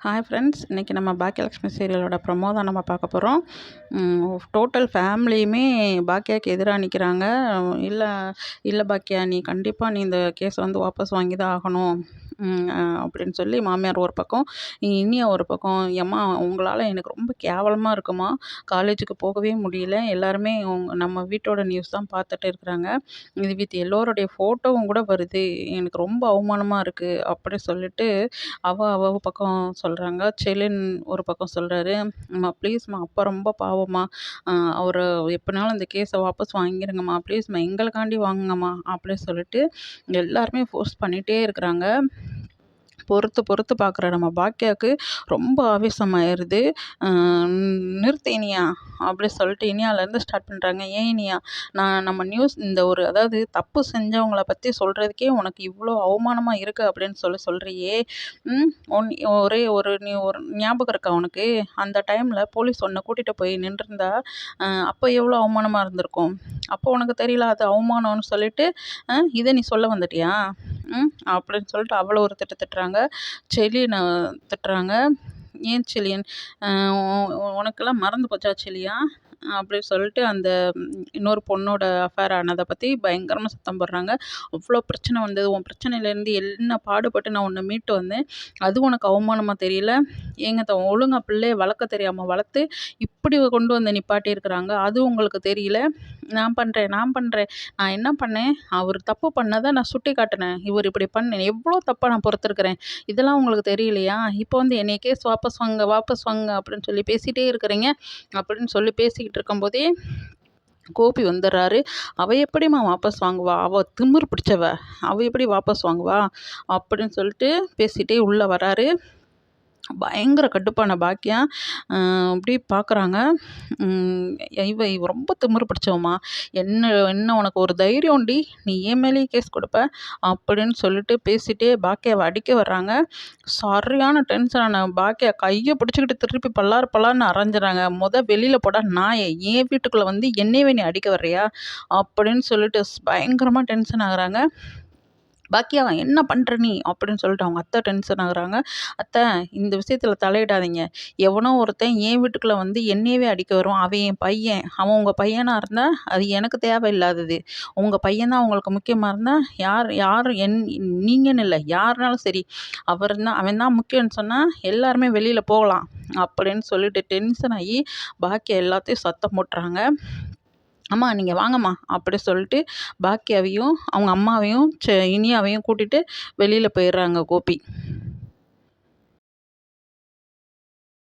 Hi friends இன்றைக்கி நம்ம Bhagyalakshmi சீரியலோட promo தான் நம்ம பார்க்க போகிறோம் டோட்டல் ஃபேமிலியுமே பாக்கியாவுக்கு எதிராக நிற்கிறாங்க இல்லை இல்லை பாக்கியா நீ கண்டிப்பாக நீ இந்த கேஸை வந்து வாபஸ் வாங்கி தான் ஆகணும். அப்படின்னு சொல்லி மாமியார் ஒரு பக்கம் இனியா ஒரு பக்கம் எம்மா உங்களால் எனக்கு ரொம்ப கேவலமாக இருக்குமா? காலேஜுக்கு போகவே முடியல. எல்லாருமே நம்ம வீட்டோட நியூஸ் தான் பார்த்துட்டு இருக்கிறாங்க. இது வித் எல்லோருடைய ஃபோட்டோவும் கூட வருது. எனக்கு ரொம்ப அவமானமாக இருக்குது அப்படி சொல்லிட்டு அவ அவ பக்கம் சொல்கிறாங்க செலின் ஒரு பக்கம் சொல்கிறாரு அம்மா ப்ளீஸ்மா அப்பா ரொம்ப பாவம்மா. அவர் எப்படினாலும் இந்த கேஸை வாபஸ் வாங்கிருங்கம்மா. ப்ளீஸ்மா எங்களுக்காண்டி வாங்குங்கம்மா. அப்படின்னு சொல்லிட்டு எல்லாருமே ஃபோர்ஸ் பண்ணிகிட்டே இருக்கிறாங்க. பொறுத்து பொறுத்து பார்க்குற நம்ம பாக்கியாவுக்கு ரொம்ப ஆவேசமாயிருது. நிறுத்து இனியா அப்படி சொல்லிட்டு இனியாலேருந்து ஸ்டார்ட் பண்ணுறாங்க ஏன் இனியா நான் நம்ம நியூஸ் இந்த ஒரு அதாவது தப்பு செஞ்சவங்களை பற்றி சொல்கிறதுக்கே உனக்கு இவ்வளோ அவமானமாக இருக்குது அப்படின்னு சொல்லி சொல்கிறியே ஒன் ஒரே ஒரு நீ ஒரு ஞாபகம் இருக்கா உனக்கு? அந்த டைமில் போலீஸ் ஒன்றை கூட்டிகிட்டு போய் நின்றுருந்தா அப்போ எவ்வளோ அவமானமாக இருந்திருக்கும்? அப்போ உனக்கு தெரியல அது அவமானம்னு சொல்லிட்டு இதை நீ சொல்ல வந்துட்டியா? அப்படின்னு சொல்லிட்டு அவ்வளோ ஒரு திட்டு திட்டுறாங்க. செலியனை திட்டுறாங்க. ஏன் செலியன்? உனக்கெல்லாம் மறந்து போச்சா செலியா? அப்படின்னு சொல்லிட்டு அந்த இன்னொரு பொண்ணோட அஃபேர் ஆனதை பற்றி பயங்கரமாக சத்தம் போடுறாங்க. அவ்வளோ பிரச்சனை வந்தது. உன் பிரச்சனையிலேருந்து என்ன பாடுபட்டு நான் உன்னை மீட்டு வந்தேன்? அது உனக்கு அவமானமாக தெரியல? ஏங்க த ஒழுங்காக பிள்ளைய வளர்க்க தெரியாமல் வளர்த்து இப்படி கொண்டு வந்து நிப்பாட்டி இருக்கிறாங்க அது உங்களுக்கு தெரியல? நான் பண்ணுறேன் நான் பண்ணுறேன் நான் என்ன பண்ணேன்? அவர் தப்பு பண்ணதை நான் சுட்டி காட்டினேன். இவர் இப்படி பண்ணேன். எவ்வளோ தப்பாக நான் பொறுத்திருக்கிறேன்? இதெல்லாம் உங்களுக்கு தெரியலையா? இப்போ வந்து என்னைக்கே வாபஸ் வாங்க வாபஸ் வாங்க அப்படின்னு சொல்லி பேசிகிட்டே இருக்கிறீங்க. அப்படின்னு சொல்லி பேசிக்கிட்டு பேசிக்கிட்டு இருக்கும்போதே கோபி வந்துடுறாரு அவள் எப்படிம்மா வாபஸ் வாங்குவா? அவள் திமிர் பிடிச்சவ. அவள் எப்படி வாபஸ் வாங்குவா? அப்படின்னு சொல்லிட்டு பேசிகிட்டே உள்ளே வராரு பயங்கர கட்டுப்பான பாக்கியம் அப்படி பார்க்குறாங்க இவ இவ ரொம்ப திமிரு பிடிச்சவம்மா. என்ன என்ன உனக்கு ஒரு தைரியம்டி நீ ஏன் மேலேயே கேஸ் கொடுப்ப? அப்படின்னு சொல்லிட்டு பேசிகிட்டே பாக்கியாவை அடிக்க வர்றாங்க. சரியான டென்ஷனான பாக்கியா கையை பிடிச்சிக்கிட்டு திருப்பி பல்லார் பல்லார்னு அரைஞ்சிறாங்க முத வெளியில் போட நான் என் வீட்டுக்குள்ளே வந்து என்னையவே நீ அடிக்க வர்றியா? அப்படின்னு சொல்லிட்டு பயங்கரமாக டென்ஷன் ஆகுறாங்க. பாக்கியா என்ன பண்ணுற நீ? அப்படின்னு சொல்லிட்டு அவங்க அத்தை டென்ஷன் ஆகுறாங்க. அத்தை இந்த விஷயத்தில் தலையிடாதீங்க. எவனோ ஒருத்தன் என் வீட்டுக்குள்ளே வந்து என்னையவே அடிக்க வருவான் அவன் என் பையன். அவன் உங்கள் பையனாக இருந்தால் அது எனக்கு தேவையில்லாதது. உங்கள் பையன் தான் உங்களுக்கு முக்கியமாக இருந்தால் யார் யார் என் நீங்கன்னு இல்லை. யாருனாலும் சரி அவர் தான் அவன் தான் முக்கியம்னு சொன்னால் எல்லாருமே வெளியில் போகலாம். அப்படின்னு சொல்லிட்டு டென்ஷன் ஆகி பாக்கி எல்லாத்தையும் சத்தம் போட்டுறாங்க. அம்மா நீங்கள் வாங்கம்மா அப்படி சொல்லிட்டு பாக்கியாவையும் அவங்க அம்மாவையும் செ இனியாவையும் கூட்டிகிட்டு வெளியில் போயிடுறாங்க கோபி.